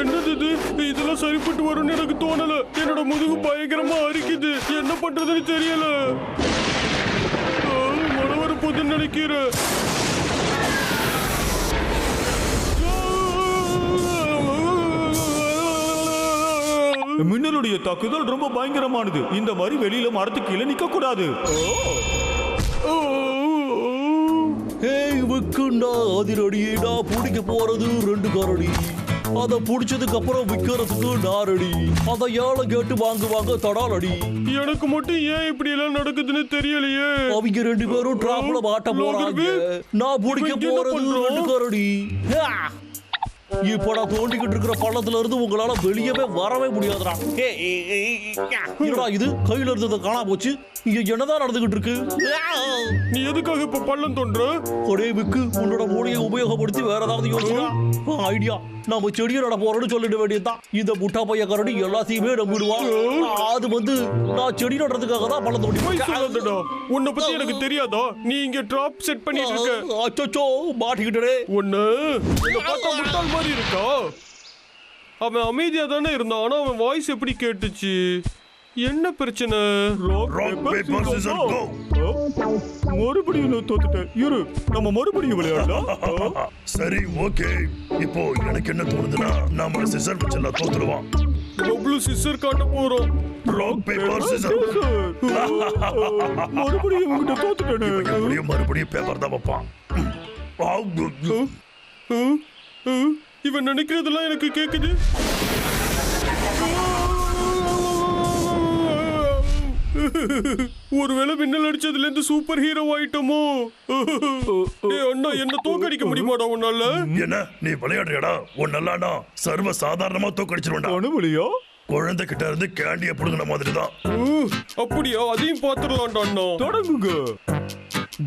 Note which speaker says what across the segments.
Speaker 1: என்னது இது? இதெல்லாம் சரிப்பட்டு வரும்னு எனக்கு தோணல. என்னோட முதுகு பயங்கரமா அரிக்குது. என்ன பண்றதுன்னு தெரியல. ஓ, மழை வர போதுன்னு நினைக்கிறேன்.
Speaker 2: மின்னலுடைய தாக்குதல் ரொம்ப பயங்கரமானது. இந்த மாதிரி வெளியில மரத்துக்கு கீழே நிக்க கூடாது
Speaker 3: ஏய் விக்குண்டா அதிரடிடா பிடிக்க போறது ரெண்டு கரடி. அத புடிச்சதுக்கு அப்புறம் விக்கிறதுக்கு நாரடி. அத ஏழை கேட்டு வாங்குவாங்க தடாலடி.
Speaker 1: எனக்கு மட்டும் ஏன் இப்படி எல்லாம் நடக்குதுன்னு தெரியலையே?
Speaker 3: அவங்க ரெண்டு பேரும் டிராப்ல மாட்ட போறாங்க. நான் பிடிக்க போறது
Speaker 1: பண்றான்?
Speaker 3: ரெண்டு கரடி ஆ! இப்ப நான் தோண்டிக்கிட்டு இருக்கிற பள்ளத்துல இருந்து உங்களால வெளியவே வரவே முடியாதுடா. என்னடா இது? கையில இருந்தது காணா போச்சு. இங்க என்னதான் நடந்துகிட்டு இருக்கு!
Speaker 1: நீ எதுக்காக இப்ப பள்ளம் தோன்ற?
Speaker 3: ஒரே விக்கு உன்னோட மூளையை உபயோகப்படுத்தி வேற ஏதாவது யோசிச்சா ஐடியா. நம்ம செடியை நட போறோம்னு சொல்லிட வேண்டியதுதான். இந்த முட்டா பைய கரடி எல்லாத்தையுமே நம்பிடுவான். அது வந்து நான் செடி நடுறதுக்காக தான்
Speaker 1: போய் சொல்லாதடா உன்னை பத்தி எனக்கு தெரியாதா? நீ இங்க டிராப் செட் பண்ணிட்டு இருக்க.
Speaker 3: அச்சோ மாட்டிக்கிட்டே
Speaker 1: ஒண்ணு பார்த்தா முட்டாள் மாதிரி இருக்கா? அவன் அமைதியா தானே இருந்தான் ஆனா அவன் வாய்ஸ் எப்படி கேட்டுச்சு? என்ன பிரச்சனை?
Speaker 2: Rock,
Speaker 4: paper, scissors, go.
Speaker 2: மறுபடியும் நான் தோத்துட்டேன். இரு நம்ம மறுபடியும் விளையாடலாம்.
Speaker 4: சரி ஓகே. இப்போ எனக்கு என்ன தோணுதுன்னா நாம சிசர் வச்செல்லாம் தோத்துடுவான்
Speaker 1: பப்ளு சிஸ்டர் காட்ட போறோம்?
Speaker 4: ராக் பேப்பர் சிசர்
Speaker 2: மறுபடியும் உங்ககிட்ட தோத்துட்டேனே.
Speaker 4: எப்படியும் மறுபடியும் பேப்பர் தான் வைப்பான்?
Speaker 1: இவன் நினைக்கிறதெல்லாம் எனக்கு கேக்குது. ஒருவேளை மின்னல் அடிச்சதுல இருந்து சூப்பர் ஹீரோ ஆயிட்டோமோ? ஏய் அண்ணா என்ன தோக்கடிக்க முடியுமாடா உன்னால?
Speaker 4: என்ன? நீ விளையாடுறியடா? உன்னெல்லாம் நான் சர்வ சாதாரணமா தோக்கடிச்சிருவேன்டா.
Speaker 2: அனுமதியா?
Speaker 4: குழந்தை கிட்ட இருந்து கேண்டிய புடுங்கின மாதிரி தான்
Speaker 1: அப்படியா? அதையும் பாத்துடலாம்டா அண்ணா.
Speaker 2: தொடங்குங்க.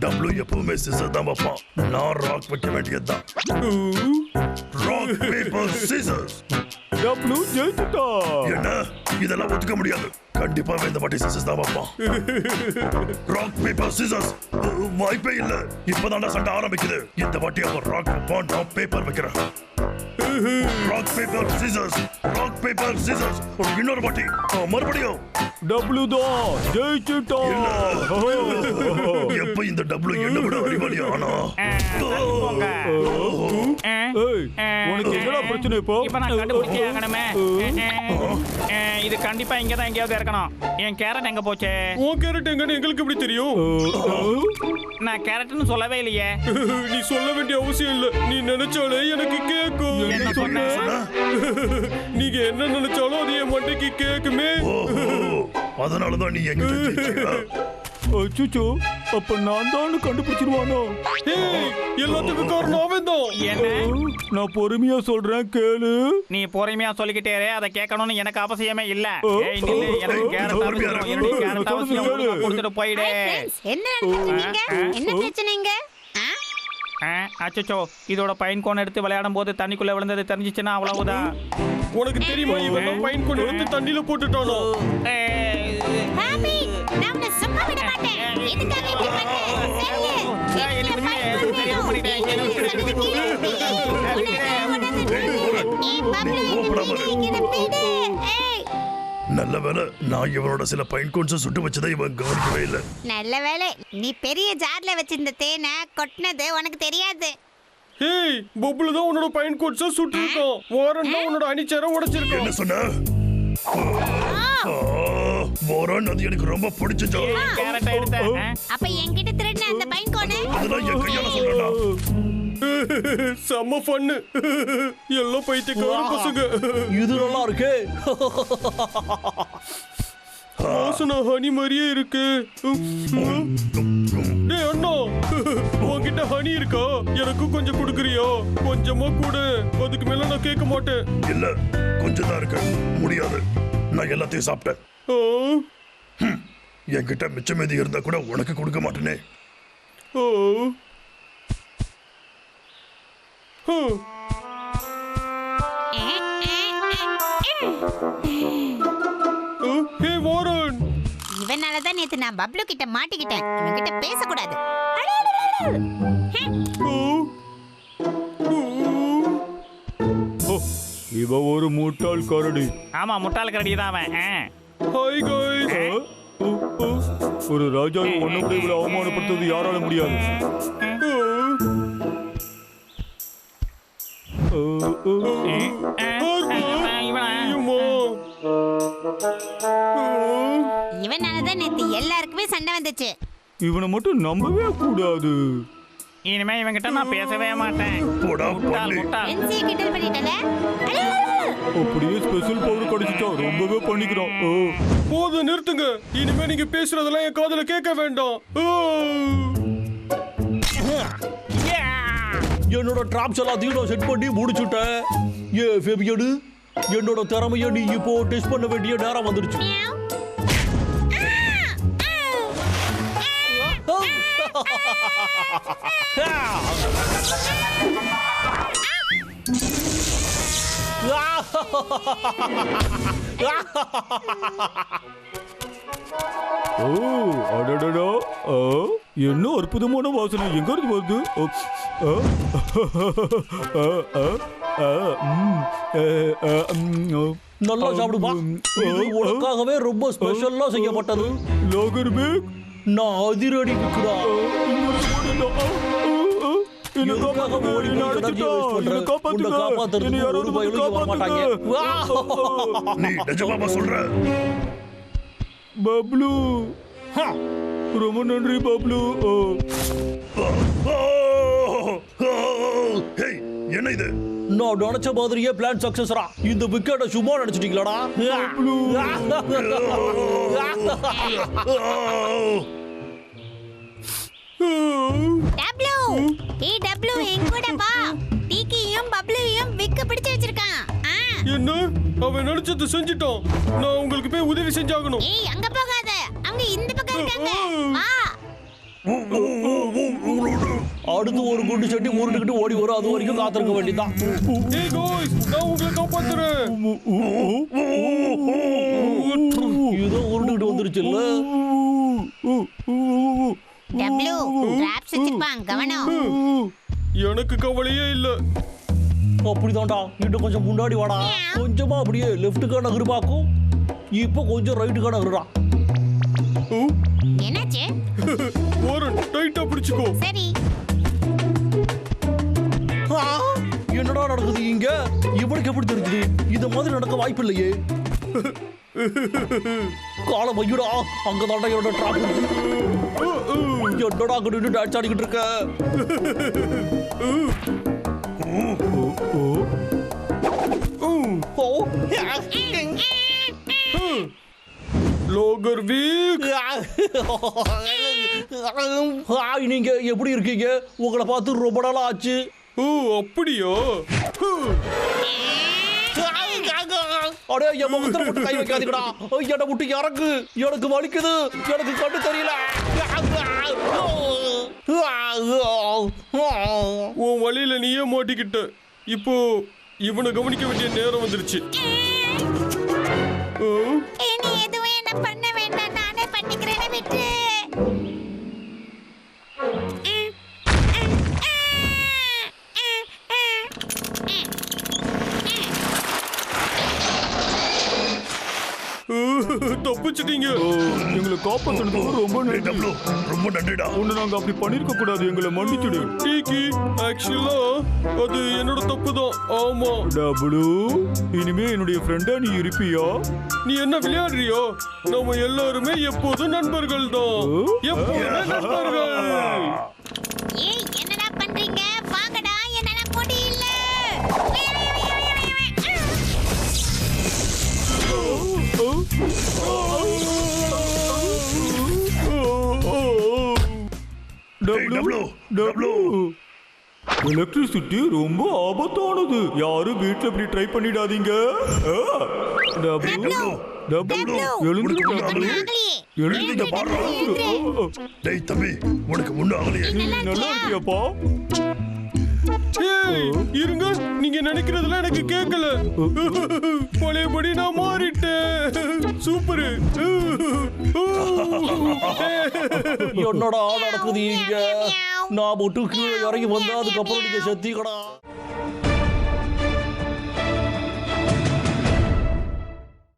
Speaker 4: டபுள்யூ எப்பவுமே சிசர் தான் வைப்பான். நான் ராக் வைக்க வேண்டியதுதான். ராக் பேப்பர் சிசர்ஸ்
Speaker 2: டப்ளு ஜெயிச்சுட்டா
Speaker 4: என்ன? இதெல்லாம் ஒத்துக்க முடியாது. கண்டிப்பா இந்த வாட்டி சிசஸ் தான் வைப்பான் ராக் பேப்பர் சிசஸ் வாய்ப்பே இல்ல. இப்பதான்டா சண்டை ஆரம்பிக்குது. இந்த வாட்டி அவன் ராக் பாண்ட் நான் பேப்பர் வைக்கிறான். ராக் பேப்பர் சிசஸ் ராக் பேப்பர் சிசர்ஸ் இன்னொரு அஹ், மறுபடியும்
Speaker 2: டப்ளு தான் ஜெயிச்சுட்டா
Speaker 4: எப்ப இந்த டபுள் என்ன விட அறிவாளி ஆனா
Speaker 2: உனக்கு என்னடா பிரச்சனை இப்போ
Speaker 5: இப்ப நான் கண்டுபிடிச்சே ஆகணுமே அஹ், இது கண்டிப்பா இங்க தான் எங்கேயாவது இருக்கணும் என் கேரட் எங்க போச்சு?
Speaker 1: உன் கேரட் எங்கன்னு எங்களுக்கு எப்படி தெரியும்?
Speaker 5: நான் கேரட்னு சொல்லவே இல்லையே.
Speaker 1: நீ சொல்ல வேண்டிய அவசியம் இல்ல. நீ நினைச்சாலே எனக்கு கேக்கும்.
Speaker 5: என்ன சொன்ன?
Speaker 1: நீங்க என்ன நினைச்சாலும் அது என் மண்டைக்கு கேக்குமே.
Speaker 4: ஓஹோ அதனாலதான் நீ எங்கிட்ட ஜெயிச்சியா?
Speaker 2: அச்சுச்சோ. அப்ப நான் தான் கண்டுபிடிச்சிருவானோ?
Speaker 1: எல்லாத்துக்கும் காரணம் அவன் தான்
Speaker 5: என்ன
Speaker 2: நான் பொறுமையா சொல்றேன் கேளு.
Speaker 5: நீ பொறுமையா சொல்லிக்கிட்டே அதை கேட்கணும்னு எனக்கு அவசியமே இல்ல. எனக்கு போயிடு.
Speaker 6: என்ன பிரச்சனைங்க?
Speaker 5: அச்சோ இதோட பைன் கோன் எடுத்து விளையாடும் போது தண்ணிக்குள்ள விழுந்தது தெரிஞ்சிச்சுன்னா அவ்வளவுதான்
Speaker 1: உனக்கு தெரியுமா இவன் பைன் கொண்டு வந்து தண்ணியில போட்டுட்டானோ?
Speaker 6: சரியே.
Speaker 5: ஏய், என்ன
Speaker 4: நல்ல வேலை நான் இவனோட சில பைன் கோன்ஸ் சுட்டு வச்சதை இவன் கவனிக்கவே இல்லை.
Speaker 6: நல்ல வேளை நீ பெரிய ஜார்ல வச்சிருந்த தேனை கொட்டினது உனக்கு தெரியாது.
Speaker 1: ஏய் பப்புல தான் உன்னோட பைன் கோட்ஸா சுட்டு இருக்கான் வாரன் தான் உன்னோட அணிச்சேர உடைச்சிருக்கான்.
Speaker 4: என்ன சொன்ன? ஆ, மோரன் அது எனக்கு ரொம்ப பிடிச்ச
Speaker 5: கேரட்டை எடுத்தேன்
Speaker 6: அப்ப என்கிட்ட அந்த பைன் கோனு
Speaker 4: அதெல்லாம் என் கையால சொல்றா
Speaker 1: செம்ம ஃபன்னு எல்லாம் பைத்தியக்கார பசங்க.
Speaker 3: இது நல்லா இருக்கே.
Speaker 1: வாசனை ஹனி மாதிரியே இருக்கு. டேய் அண்ணா. உன்கிட்ட ஹனி இருக்கா? எனக்கு கொஞ்சம் கொடுக்குறியா? கொஞ்சமா கொடு. அதுக்கு மேல நான் கேட்க மாட்டேன்.
Speaker 4: இல்ல கொஞ்சம் தான் இருக்கு. முடியாது. நான் எல்லாத்தையும் சாப்பிட்டேன். என்கிட்ட மிச்சம் மீதி இருந்தா கூட உனக்கு கொடுக்க மாட்டேனே.
Speaker 1: ஓ ஹம். ஓ, ஹே வாரன்.
Speaker 6: இவனாலதான் நேத்து நான் பப்ளு கிட்ட மாட்டிக்கிட்டேன். இவன் கிட்ட பேசக்கூடாது.
Speaker 1: ஓ ஓ. ஓ
Speaker 2: இவ ஒரு முட்டாள் கரடி.
Speaker 5: ஆமா முட்டாள் கரடி தான் அவன்.
Speaker 1: ஹாய்
Speaker 2: ஓ. ஒரு ராஜா ஒண்ணு கூட இவ்வளவு அவமானப்படுத்துவது யாரால முடியாது.
Speaker 6: இவனாலதான் நேத்து எல்லாருக்குமே சண்டை வந்துச்சு.
Speaker 2: இவனை மட்டும் நம்பவே கூடாது.
Speaker 5: இனிமே இவங்கிட்ட நான் பேசவே மாட்டேன்.
Speaker 6: கிண்டல் பண்ணிட்டல?
Speaker 2: அப்படியே ஸ்பெஷல் பவர் கிடைச்சிட்டா ரொம்பவே பண்ணிக்கிறான். ஓ.
Speaker 1: போதும் நிறுத்துங்க. இனிமே நீங்க பேசுறதெல்லாம் என் காதுல கேட்க வேண்டாம்.
Speaker 3: என்னோட ட்ராப்ஸ் எல்லாத்தையும் நான் செட் பண்ணி முடிச்சுட்டேன். ஏ ஃபெபியடு என்னோட திறமையை நீ இப்போ டெஸ்ட் பண்ண வேண்டிய நேரம் வந்துடுச்சு.
Speaker 6: மியாவ்.
Speaker 2: ஓ அடடடா. ஆ, என்ன அற்புதமான வாசனை. எங்க இருந்து வருது? ஓ, ஓ.
Speaker 3: நல்லா சாப்பிடுப்பா இது உனக்காகவே ரொம்ப ஸ்பெஷலா செய்யப்பட்டது.
Speaker 2: லாகர் பேக்
Speaker 3: நான் அதிரடி விற்கிறா
Speaker 2: பப்ளு. ரொம்ப நன்றி பப்ளு.
Speaker 4: என்ன இது?
Speaker 3: நான் நினைச்ச மாதிரியே பிளான் சக்சஸ்ரா இந்த விக்கெட்டை சும்மா நினைச்சிட்டீங்களாடா?
Speaker 1: அவன் நினைச்சதை செஞ்சிட்டான். நான் உங்களுக்கு போய் உதவி செஞ்சாகணும்.
Speaker 6: ஏய் அங்க போகாத. அவங்க இந்த பக்கம் இருக்காங்க. வா.
Speaker 3: அடுத்து ஒரு குண்டு சட்டி உருண்டுகிட்டு ஓடி வரும். அது வரைக்கும் காத்திருக்க வேண்டியதான்
Speaker 1: ஏய் காய்ஸ் நான் உங்களை காப்பாத்துறேன்.
Speaker 3: இதோ உருண்டுகிட்டு
Speaker 6: டப்ளு டிராப்ஸ் வச்சிருப்பான் கவனம்.
Speaker 1: எனக்கு கவலையே இல்ல.
Speaker 3: அப்படிதான்டா. இன்னும் கொஞ்சம் முன்னாடி வாடா. கொஞ்சமா அப்படியே லெஃப்ட்டுக்கான நகருப்பாக்கும் இப்போ கொஞ்சம் ரைட்டுக்கான நகருடா.
Speaker 6: என்னாச்சு?
Speaker 1: ஓரன் டைட்டா பிடிச்சுக்கோ.
Speaker 6: சரி.
Speaker 3: ஆ, என்னடா நடக்குது இங்க? இவனுக்கு எப்படி தெரிஞ்சது? இந்த மாதிரி நடக்க வாய்ப்பு இல்லையே. காலம் ஐயடா அங்க தாண்டா என்னோட டிராப் என்னடா அங்க நின்று டான்ஸ் ஆடிக்கிட்டு இருக்க? ஓ ஹாய் நீங்க எப்படி இருக்கீங்க? உங்களை பார்த்து ரொம்ப நாள் ஆச்சு.
Speaker 1: ஓ அப்படியா?
Speaker 3: அடே என் முகத்துல மட்டும் கை வைக்காதீங்கடா. என்னை விட்டு இறங்கு எனக்கு வலிக்குது. எனக்கு கண்ணு தெரியல.
Speaker 1: உன் வழியில நீயே மாட்டிக்கிட்ட. இப்போ இவனை கவனிக்க வேண்டிய நேரம் வந்துருச்சு. தப்பிச்சிட்டீங்க.
Speaker 2: எங்களை காப்பாத்துனதுக்கு ரொம்ப நன்றி.
Speaker 4: ரொம்ப நன்றிடா.
Speaker 2: ஒண்ணு நாங்க அப்படி பண்ணிருக்க கூடாது எங்களை மன்னிச்சுடு.
Speaker 1: டீக்கி ஆக்சுவலா அது என்னோட தப்பு தான் ஆமா.
Speaker 2: டபுளு இனிமே என்னுடைய ஃப்ரெண்டா நீ இருப்பியா?
Speaker 1: நீ என்ன விளையாடுறியோ? நம்ம எல்லாருமே எப்போதும் நண்பர்கள் தான் எப்போதுமே நண்பர்கள்?
Speaker 6: ஏய் என்னடா பண்றீங்க?
Speaker 4: டப்ளு, டப்ளு.
Speaker 2: எலக்ட்ரிசிட்டி ரொம்ப ஆபத்தானது. யாரும் வீட்ல இப்படி ட்ரை பண்ணிடாதீங்க? டபுளு, டபுளு,
Speaker 4: உனக்கு
Speaker 2: டபுளு. டபுளு. ஆ,
Speaker 4: டேய் தம்பி உனக்கு முன்ன ஆகலையே
Speaker 2: நீ நல்லா இருக்கியாப்பா?
Speaker 1: இருங்க. நீங்க நினைக்கிறதெல்லாம் எனக்கு கேட்கல பழையபடி நான் மாறிட்டேன். சூப்பர்.
Speaker 3: என்னடா நடக்குது இங்க? நான் மட்டும் கீழே இறங்கி வந்தா அதுக்கப்புறம் நீங்க செத்தீங்கடா.